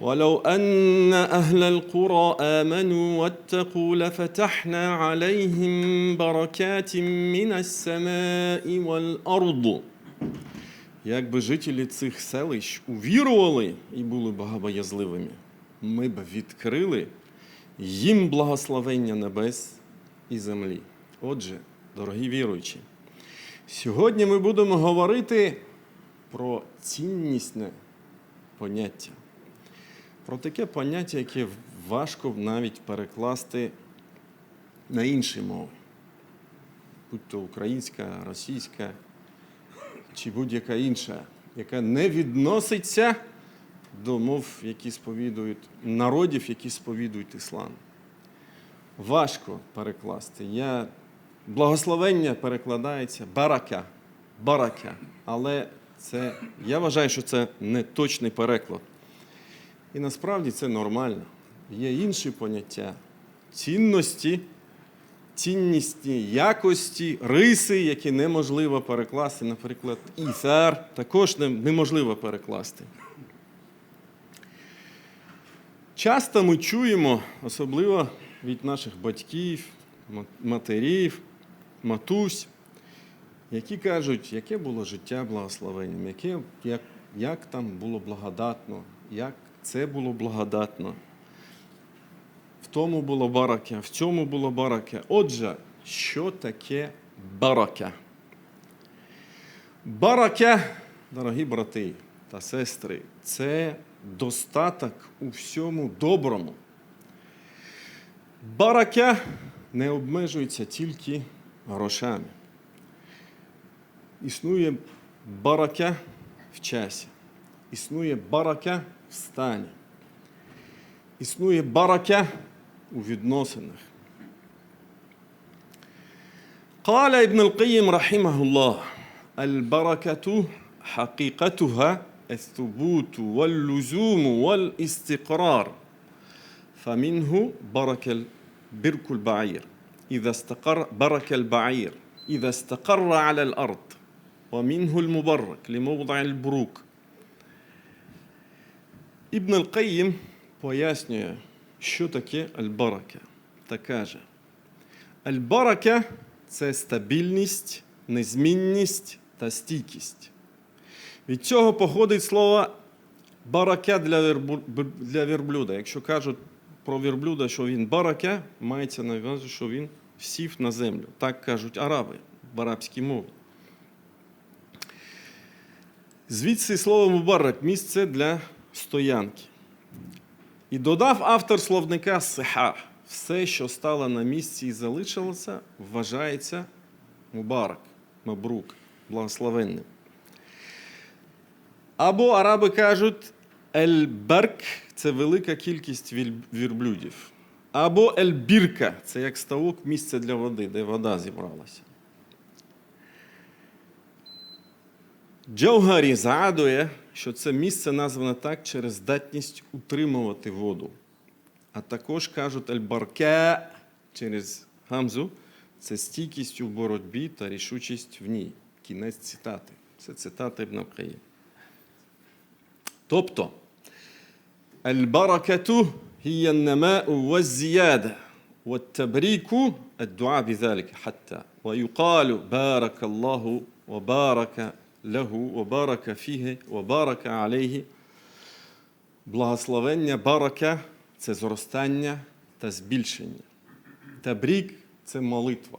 ولو أن أهل القرى آمنوا واتقوا لفتحنا عليهم بركات من السماء والأرض Якби жителі цих селищ увірували і були богобоязливими, ми б відкрили їм благословення небес і землі. Отже, дорогі віруючі, сьогодні ми будемо говорити про ціннісне поняття, про таке поняття, яке важко навіть перекласти на інші мови, будь то українська, російська чи будь-яка інша, яка не відноситься до мов, які сповідують народів, які сповідують іслам. Важко перекласти. Я, благословення перекладається барака, барака. Але це, я вважаю, що це не точний переклад. І насправді це нормально. Є інші поняття цінності, ціннісні якості, риси, які неможливо перекласти. Наприклад, ісар також неможливо перекласти. Часто ми чуємо, особливо від наших батьків, матерів, матусь, які кажуть, яке було життя благословенням, яке, як, як там було благодатно, як це було благодатно. В тому було бараке, в цьому було бараке. Отже, що таке бараке? Бараке, дорогі брати та сестри, це достаток у всьому доброму. Бараке не обмежується тільки грошами. Існує бараке в часі, існує бараке в стані, існує бараке у відносинах. قال ابن القيم رحمه الله البركة حقيقتها الثبوت واللزوم والاستقرار فمنه برك برك البعير إذا استقر برك البعير إذا استقر على الأرض ومنه المبرك لموضع البروك Ібн Ал-Каїм пояснює, що таке аль-барака, та каже: Аль-барака це стабільність, незмінність та стійкість. Від цього походить слово барака для, для верблюда. Якщо кажуть про верблюда, що він барака, мається на увазі, що він сів на землю. Так кажуть араби в арабській мові. Звідси слово мубарак місце для стоянки. І додав автор словника сиха. Все, що стало на місці і залишилося, вважається мубарак, мабрук, благословенним. Або араби кажуть ель-барк це велика кількість вірблюдів. Або ель-бірка це як ставок місце для води, де вода зібралася. Джаугарі згадує, що це місце названо так через здатність утримувати воду. А також кажуть аль-барке через гамзу це стійкість у боротьбі та рішучість в ній. Кінець цитати. Це цитата Ібн Каїм. Тобто, البركة هي النماء والزيادة والتبريك الدعاء بذلك حتى ويقال بارك الله وبارك له وبارك فيه وبارك عليه Благословення барака це зростання та збільшення. Табрік це молитва,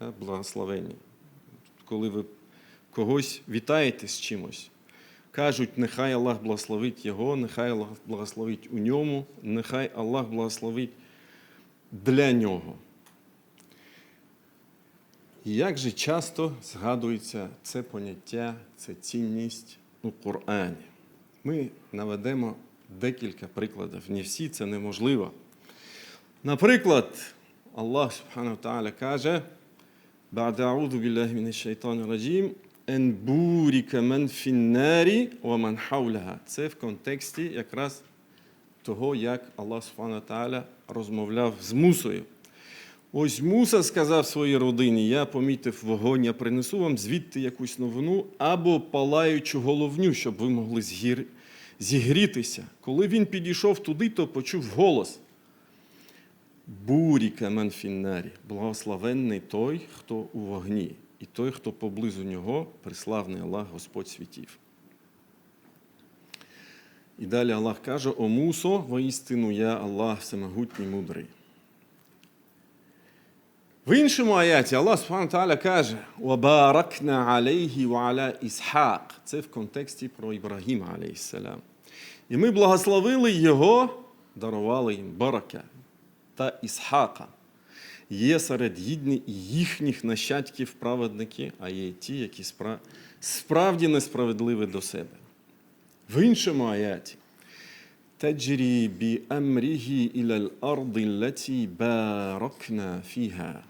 да, благословення. Коли ви когось вітаєте з чимось, кажуть, нехай Аллах благословить його, нехай Аллах благословить у ньому, нехай Аллах благословить для нього. Як же часто згадується це поняття, це цінність у Корані? Ми наведемо декілька прикладів. Не всі це неможливо. Наприклад, Аллах Субхану Тааля каже: раджім, ен буріка мен фіннарі хауляга. Це в контексті якраз того, як Аллах Субхану Тааля розмовляв з мусою. Ось Муса сказав своїй родині: я помітив вогонь, я принесу вам звідти якусь новину або палаючу головню, щоб ви могли згір... зігрітися. Коли він підійшов туди, то почув голос. Буріка манфіннарі, благословенний той, хто у вогні, і той, хто поблизу нього, приславний Аллах, Господь світів. І далі Аллах каже: О Мусо, воістину я Аллах всемогутній мудрий. В іншому аяті Аллах Субхану Тааля каже: Вабаракна алейхі валя Ісхак. Це в контексті про Ібрагіма, алейхіссалям. І ми благословили його, дарували їм барака та Ісхака. Є серед гідні їхніх нащадків праведники, а є ті, які справді несправедливі до себе. В іншому аяті. Таджрі бі амрігі іляль арди латі баракна фіга.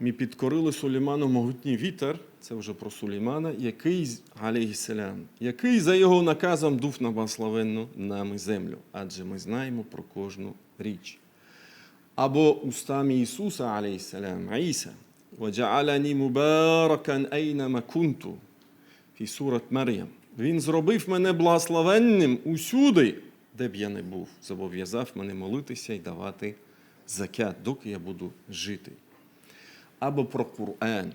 Ми підкорили Сулейману могутній вітер, це вже про Сулеймана, який алейхіселям, який за його наказом дув на благословенну нами землю, адже ми знаємо про кожну річ. Або устами Ісуса, алейхіселям, Аїса, «Ваджаалані мубаракан айнама кунту» фі Мар'ям. Він зробив мене благословенним усюди, де б я не був, зобов'язав мене молитися і давати закят, доки я буду жити Або про Коран.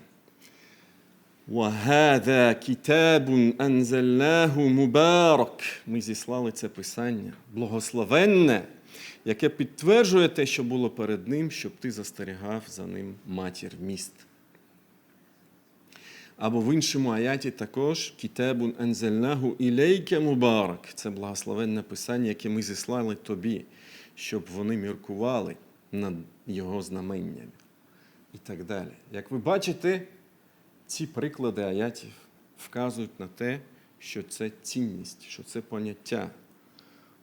وَهَذَا كِتَابٌ أَنزَلْنَاهُ مُبَارَكٌ Ми зіслали це писання, благословенне, яке підтверджує те, що було перед ним, щоб ти застерігав за ним матір міст. Або в іншому аяті також кітабун анзельнаху ілейке мубарак. Це благословенне писання, яке ми зіслали тобі, щоб вони міркували над його знаменнями. І так далі. Як ви бачите, ці приклади аятів вказують на те, що це цінність, що це поняття.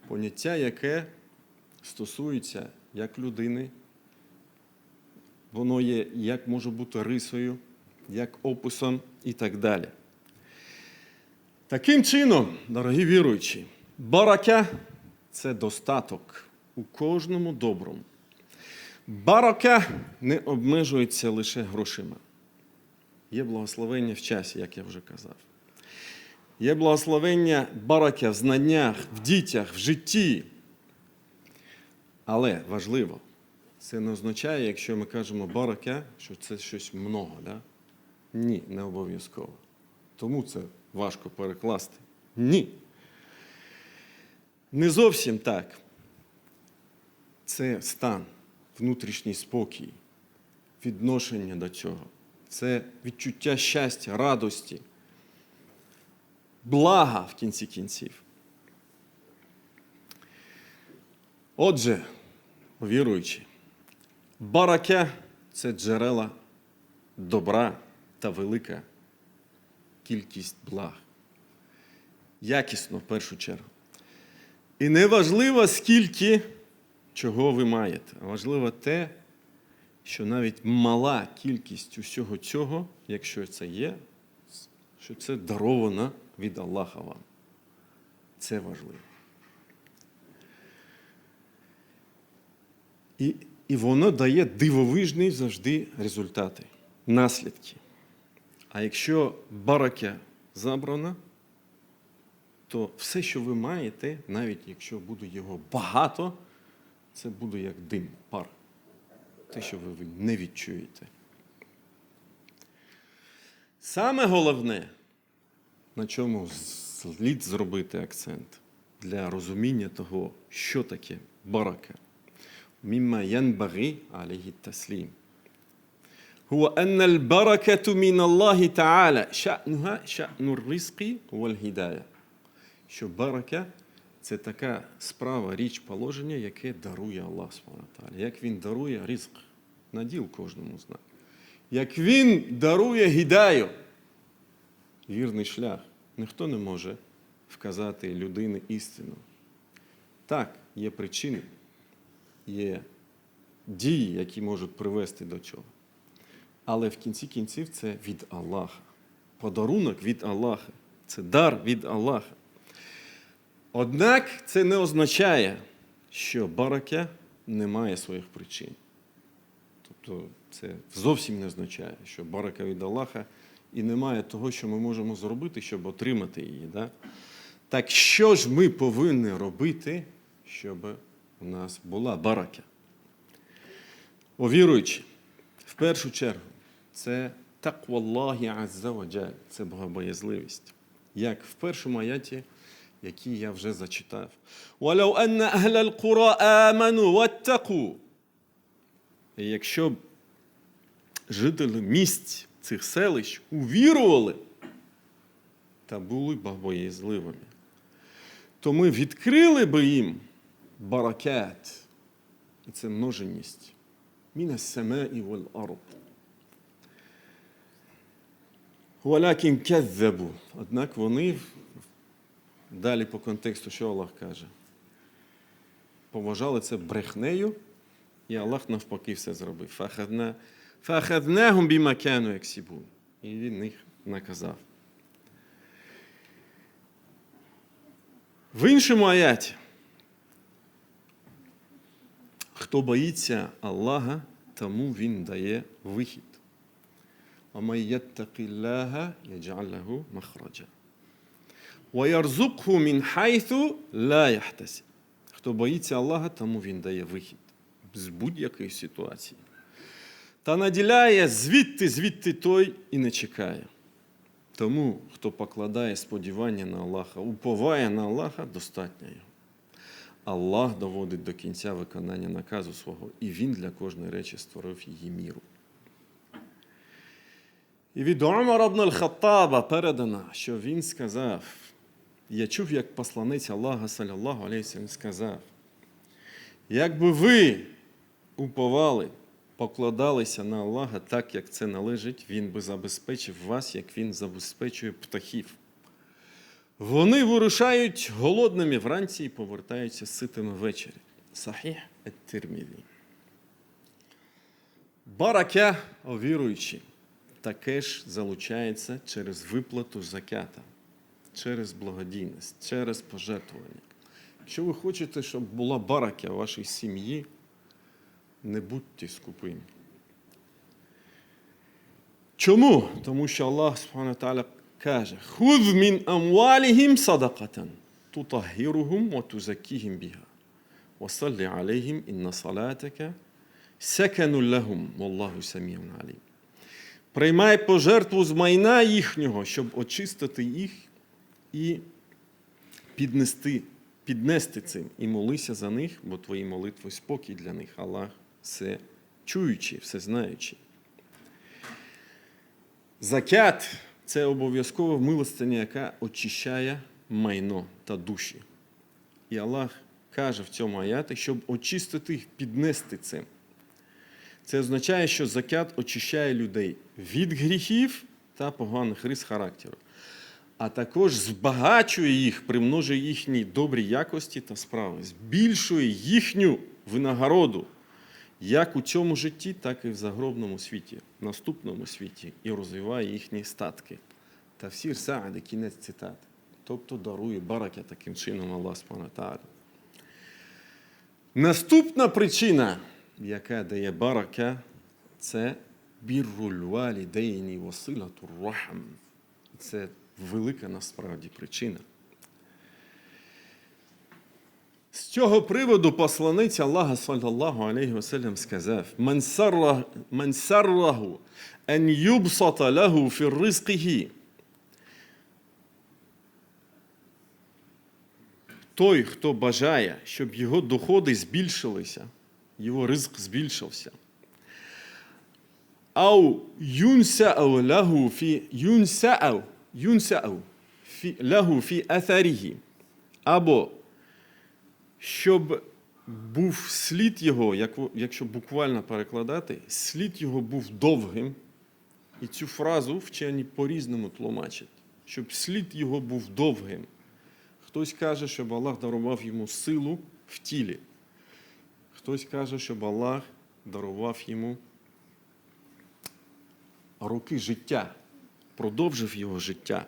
Поняття, яке стосується як людини, воно є, як може бути рисою, як описом і так далі. Таким чином, дорогі віруючі, барака це достаток у кожному доброму. Барака не обмежується лише грошима. Є благословення в часі, як я вже казав. Є благословення барака в знаннях, в дітях, в житті. Але важливо, це не означає, якщо ми кажемо барака, що це щось много. Да? Ні, не обов'язково. Тому це важко перекласти. Ні. Не зовсім так. Це стан, внутрішній спокій, відношення до цього. Це відчуття щастя, радості, блага в кінці кінців. Отже, віруючи, бараке це джерела добра та велика кількість благ. Якісно в першу чергу. І не важливо, скільки чого ви маєте, важливо те, що навіть мала кількість усього цього, якщо це є, що це даровано від Аллаха вам. Це важливо. І, і воно дає дивовижні завжди результати, наслідки. А якщо бараке забрано, то все, що ви маєте, навіть якщо буде його багато, це буде як дим, пар. Те, що ви не відчуєте. Саме головне, на чому слід зробити акцент для розуміння того, що таке барака. مما ينبغي عليه التسليم هو أن البركة من الله تعالى شأنها شأن الرزق والهداية що барака це така справа, річ положення, яке дарує Аллах Субхану Як Він дарує ризк, наділ кожному з нас. Як Він дарує гідаю, вірний шлях. Ніхто не може вказати людині істину. Так, є причини, є дії, які можуть привести до цього. Але в кінці кінців це від Аллаха. Подарунок від Аллаха. Це дар від Аллаха. Однак це не означає, що бараке не має своїх причин. Тобто це зовсім не означає, що барака від Аллаха і немає того, що ми можемо зробити, щоб отримати її. Да? Так що ж ми повинні робити, щоб у нас була барака? О в першу чергу, це такваллахі азза ва джаль, це богобоязливість. Як в першому аяті, який я вже зачитав. І Якщо б жителі місць цих селищ увірували та були богобоязливими, то ми відкрили би їм баракат, і це множеність, міна сама'i вал ард. Валякін. Однак вони далі по контексту, що Аллах каже, поважали це брехнею, і Аллах навпаки все зробив. Фахадна, фахаднахум бімакану ексібун. І він їх наказав. В іншому аяті. Хто боїться Аллаха, тому він дає вихід. ومن يتق الله يجعل له مخرجا мін хайсу ла яхтасі. Хто боїться Аллаха, тому він дає вихід з будь-якої ситуації. Та наділяє звідти, звідти той і не чекає. Тому, хто покладає сподівання на Аллаха, уповає на Аллаха, достатньо його. Аллах доводить до кінця виконання наказу свого, і Він для кожної речі створив її міру. І від Умара ібн аль Хаттаба передано, що він сказав я чув, як посланець Аллаха, саллаллаху алейхи сказав, якби ви уповали, покладалися на Аллаха так, як це належить, він би забезпечив вас, як він забезпечує птахів. Вони вирушають голодними вранці і повертаються ситими ввечері. Сахіх ет-Тирмізі. Барака, о віруючі, таке ж залучається через виплату закята, через благодійність, через пожертвування. Якщо ви хочете, щоб була барака в вашій сім'ї, не будьте скупими. Чому? Тому що Аллах Субхану Тааля каже: Худ мін амваліхім садакатан, тутахіругум ва тузакіхім біга. Васалли алейхім інна салатака секану лахум, Wallahu саміун алім. Приймай пожертву з майна їхнього, щоб очистити їх і піднести, піднести цим. І молися за них, бо твої молитви спокій для них. Аллах все чуючий, все знаючий. Закят це обов'язкова милостиня, яка очищає майно та душі. І Аллах каже в цьому аяті, щоб очистити їх, піднести цим. Це означає, що закят очищає людей від гріхів та поганих рис характеру, а також збагачує їх, примножує їхні добрі якості та справи, збільшує їхню винагороду як у цьому житті, так і в загробному світі, наступному світі, і розвиває їхні статки. Та всі саади, кінець цитати. Тобто дарує барака таким чином Аллах Тааля. Наступна причина, яка дає барака, це бірруль валідейні василатур рахм. Це велика насправді причина. З цього приводу посланець Аллаха саллаллаху алейхи васелям сказав: «Ман сарраху ан юбсата лаху фі ризқихі». Той, хто бажає, щоб його доходи збільшилися, його ризк збільшився. Ау юнсау лаху фі юнсау, юнсау фі, лаху фі атаріхі. Або щоб був слід його, якщо буквально перекладати, слід його був довгим. І цю фразу вчені по-різному тлумачать, щоб слід його був довгим. Хтось каже, щоб Аллах дарував йому силу в тілі. Хтось каже, щоб Аллах дарував йому роки життя, продовжив його життя.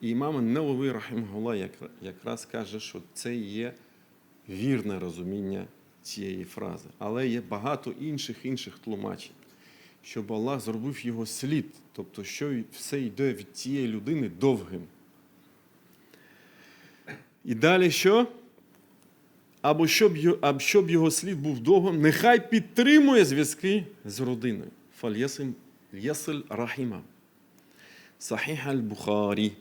І імам Невовий Рахимгула якраз каже, що це є вірне розуміння цієї фрази. Але є багато інших інших тлумачень, щоб Аллах зробив його слід, тобто, що все йде від цієї людини довгим. І далі що? Або щоб, або щоб його слід був довгим, нехай підтримує зв'язки з родиною. Фальясим ясиль рахіма. Сахіх аль-Бухарі.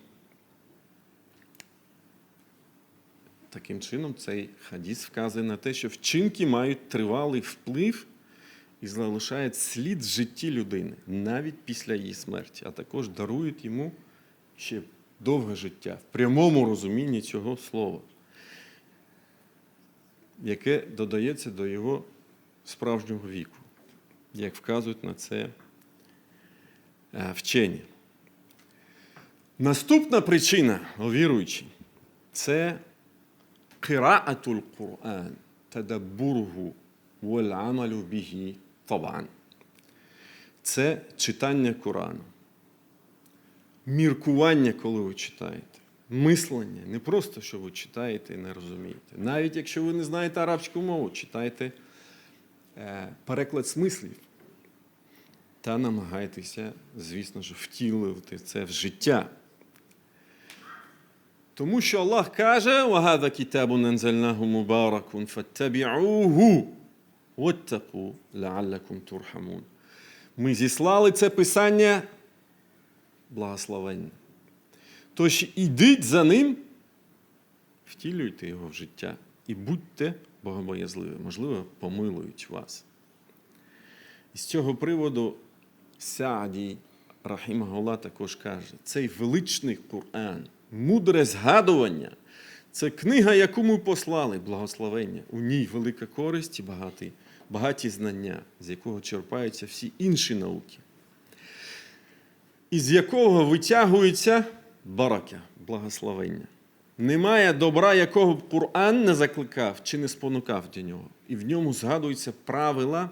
Таким чином, цей хадіс вказує на те, що вчинки мають тривалий вплив і залишають слід в житті людини навіть після її смерті, а також дарують йому ще довге життя в прямому розумінні цього слова, яке додається до його справжнього віку, як вказують на це е, вчені. Наступна причина, о віруючі, це кираатул Кур'ан, тадабургу амалю бігі табан. Це читання Корану. Міркування, коли ви читаєте. Мислення. Не просто, що ви читаєте і не розумієте. Навіть якщо ви не знаєте арабську мову, читайте е, переклад смислів. Та намагайтеся, звісно ж, втілити це в життя. Тому що Аллах каже: «Вагада китабу нанзальнаху мубаракун фаттабі'уху ваттаку лааллакум турхамун». Ми зіслали це писання благословення. Тож ідіть за ним, втілюйте його в життя і будьте богобоязливі. Можливо, помилують вас. І з цього приводу Саді Рахімагола також каже: цей величний Коран, мудре згадування, це книга, яку ми послали, благословення. У ній велика користь і багаті, багаті знання, з якого черпаються всі інші науки. Із якого витягується барака, благословення. Немає добра, якого б Коран не закликав чи не спонукав до нього. І в ньому згадуються правила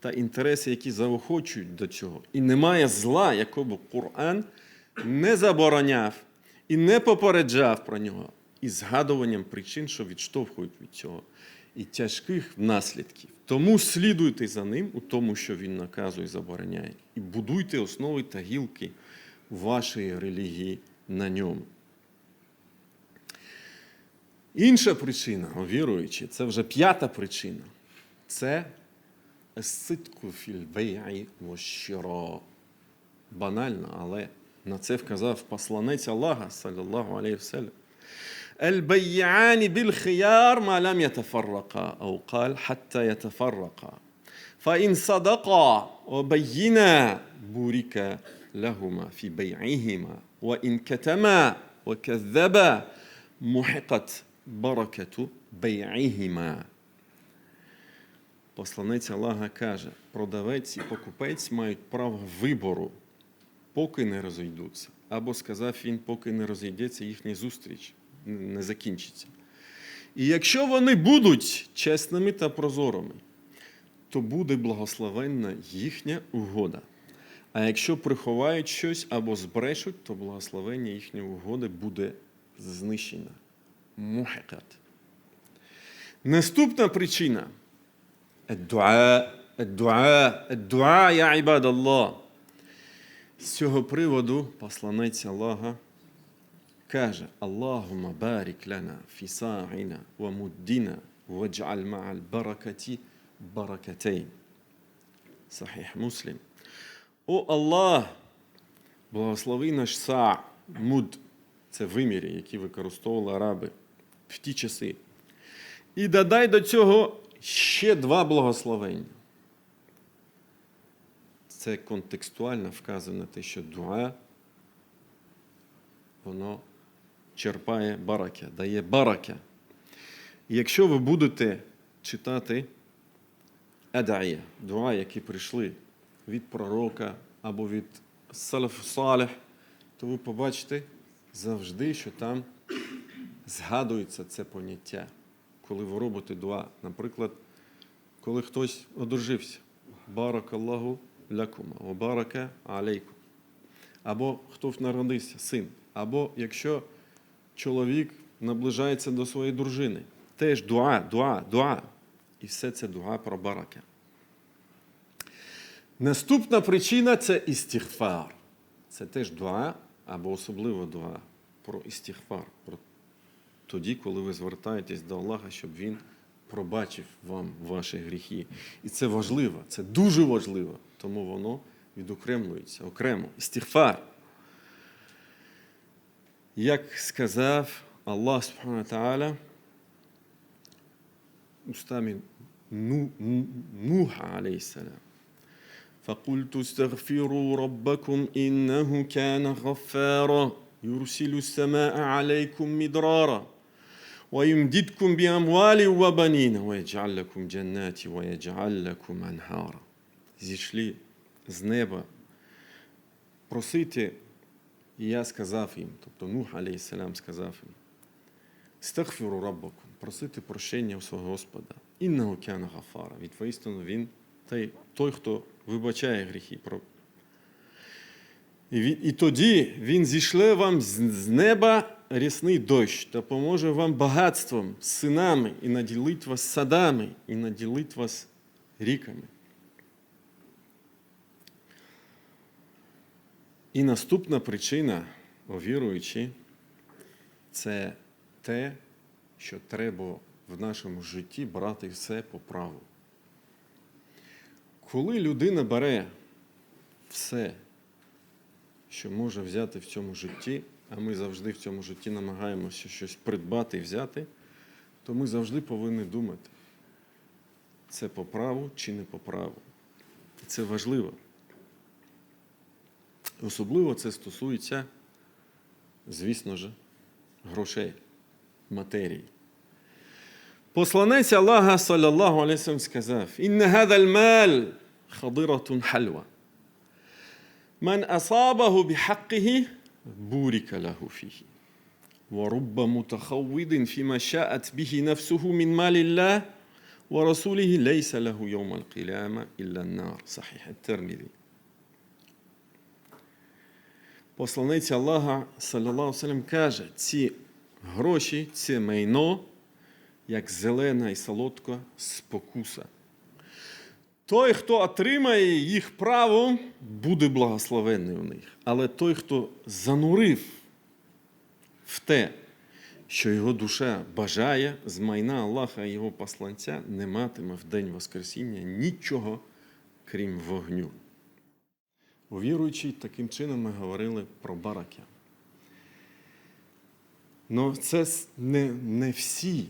та інтереси, які заохочують до цього. І немає зла, якого б Коран не забороняв і не попереджав про нього, із згадуванням причин, що відштовхують від цього, і тяжких наслідків. Тому слідуйте за ним у тому, що він наказує і забороняє, і будуйте основи та гілки вашої релігії на ньому. Інша причина, віруючи, це вже п'ята причина. Це ситку фільбейі вощиро. Банально, але на це вказав посланець Аллаха, саллаллаху алейхи вселям. البيعان بالخيار ما لم يتفرقا أو قال حتى يتفرقا فإن صدقا وبينا بورك لهما في بيعهما وإن كتما وكذبا محقت بركة بيعهما Посланець Аллаха каже, продавець і покупець мають право вибору, поки не розійдуться. Або сказав він, поки не розійдеться їхня зустріч, не закінчиться. І якщо вони будуть чесними та прозорими, то буде благословенна їхня угода. А якщо приховають щось або збрешуть, то благословення їхньої угоди буде знищена. Мухекат. Наступна причина дуа, дуа, дуа, я ібад Аллах. З цього приводу посланець Аллаха каже: Аллахума барік лана фі ма'аль баракаті баракатейн. Сахіх Муслім. О Аллах, благослови наш са, муд. Це вимірі, які використовували араби в ті часи. І додай до цього ще два благословення. Це контекстуально вказує на те, що дуа, воно черпає барака, дає барака. І якщо ви будете читати адая, дуа, які прийшли від пророка або від салаф салих, то ви побачите завжди, що там згадується це поняття коли ви робите дуа. Наприклад, коли хтось одружився, барак Аллаху лякума, барака алейкум. Або хто народився, син. Або якщо чоловік наближається до своєї дружини, теж дуа, дуа, дуа. І все це дуа про барака. Наступна причина це істігфар. Це теж дуа, або особливо дуа про істігфар, про тоді, коли ви звертаєтесь до Аллаха, щоб Він пробачив вам ваші гріхи. І це важливо, це дуже важливо, тому воно відокремлюється окремо. Істігфар. Як сказав Аллах Субхану ва Тааля устами Ну- Ну- Нуха алейхиссалам. فقلت استغفروا ربكم إنه كان غفارا يرسل السماء عليكم مدرارا ويمددكم بأموال وبنين ويجعل لكم جنات ويجعل لكم أنهارا зійшли з неба просити, і я сказав їм, тобто Нух, алейхиссалам, сказав їм, стахфіру раббакум, просити прощення у свого Господа. Інна океана гафара. Від воістину він той, той, хто вибачає гріхи. І, і тоді він зійшле вам з, неба рясний дощ, допоможе вам багатством, синами, і наділить вас садами, і наділить вас ріками. І наступна причина, о віруючі, це те, що треба в нашому житті брати все по праву. Коли людина бере все, що може взяти в цьому житті, а ми завжди в цьому житті намагаємося щось придбати і взяти, то ми завжди повинні думати, це по праву чи не по праву. І це важливо. Особливо це стосується, звісно ж, грошей, матерії. Посланець Аллаха, саллаллаху алейhi сказав, «Інна гадаль мал хадиратун хальва. من أصابه بحقه بورك له فيه ورب متخوض فيما شاءت به نفسه من مال الله ورسوله ليس له يوم القيامة إلا النار صحيح الترمذي Посланець Аллаха, салям, каже, ці гроші, це майно, як зелена і солодка спокуса. Той, хто отримає їх право, буде благословенний у них. Але той, хто занурив в те, що його душа бажає з майна Аллаха і його посланця, не матиме в день Воскресіння нічого, крім вогню. У таким чином ми говорили про бараки. Ну, це не, не всі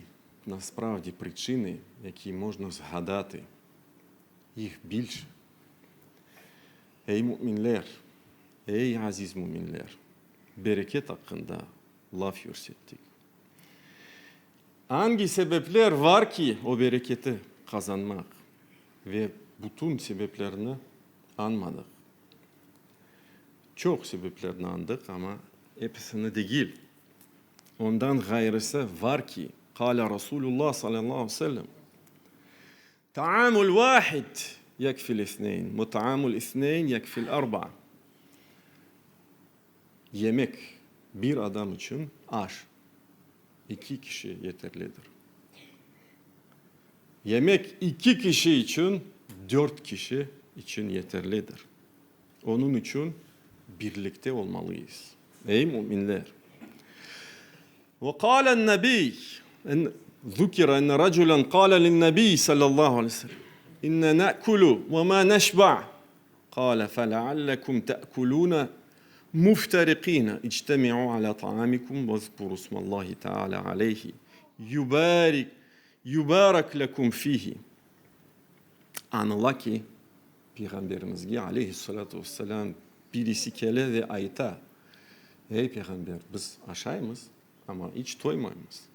насправді причини, які можна згадати. Їх більше. Ey müminler, ey aziz müminler, bereket hakkında laf yükselttik. Hangi sebepler var ki o bereketi kazanmak ve bütün sebeplerini. çok sebeplerden andık ama hepsini değil. Ondan gayrısı var ki kâle Resulullah sallallahu aleyhi ve sellem Ta'amul vahid yekfil isneyn. Mut'amul isneyn yekfil arba'a. Yemek bir adam için aş. iki kişi yeterlidir. Yemek iki kişi için dört kişi için yeterlidir. Onun için birlikte olmalıyız. Ey müminler. Ve kâlen nebi zükira enne raculen kâle linnebi sallallahu aleyhi ve sellem. İnne ne'kulu ve ma neşba' kâle feleallekum te'kulûne muftarikîne ictemi'u ala ta'amikum ve zkuru smallahi teâlâ aleyhi. Yubarik yubarak lekum fihi anıla ki Peygamberimiz aleyhissalatu vesselam birisi kele ve ayta Ey peygamber biz aşağımız ama hiç doymayımız.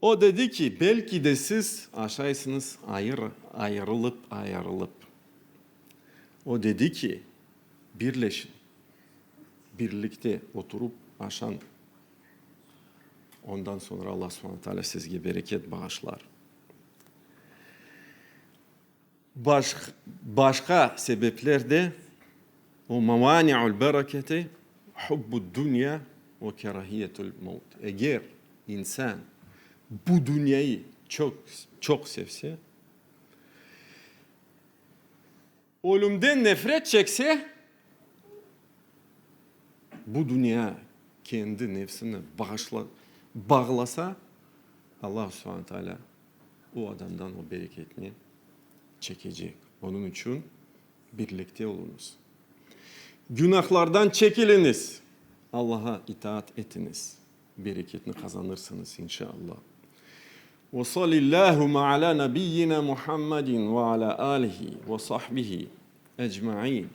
O dedi ki belki de siz aşağısınız ayrı, ayrılıp ayrılıp. O dedi ki birleşin. Birlikte oturup aşan. Ondan sonra Allah subhanahu teala sizge bereket bağışlar. Baş, başka sebepler de o mavani'ul bereketi hubbu dünya ve kerahiyetul maut. Eğer insan bu dünyayı çok çok sevse, ölümden nefret çekse, bu dünya kendi nefsine bağışla, bağlasa Allah subhanahu teala o adamdan o bereketini çekecek. Onun için birlikte olunuz. Günahlardan çekiliniz. Allah'a itaat etiniz. Bereketini kazanırsınız inşallah. Ve sallallahu ala nebiyyina Muhammedin ve ala alihi ve sahbihi ecma'in.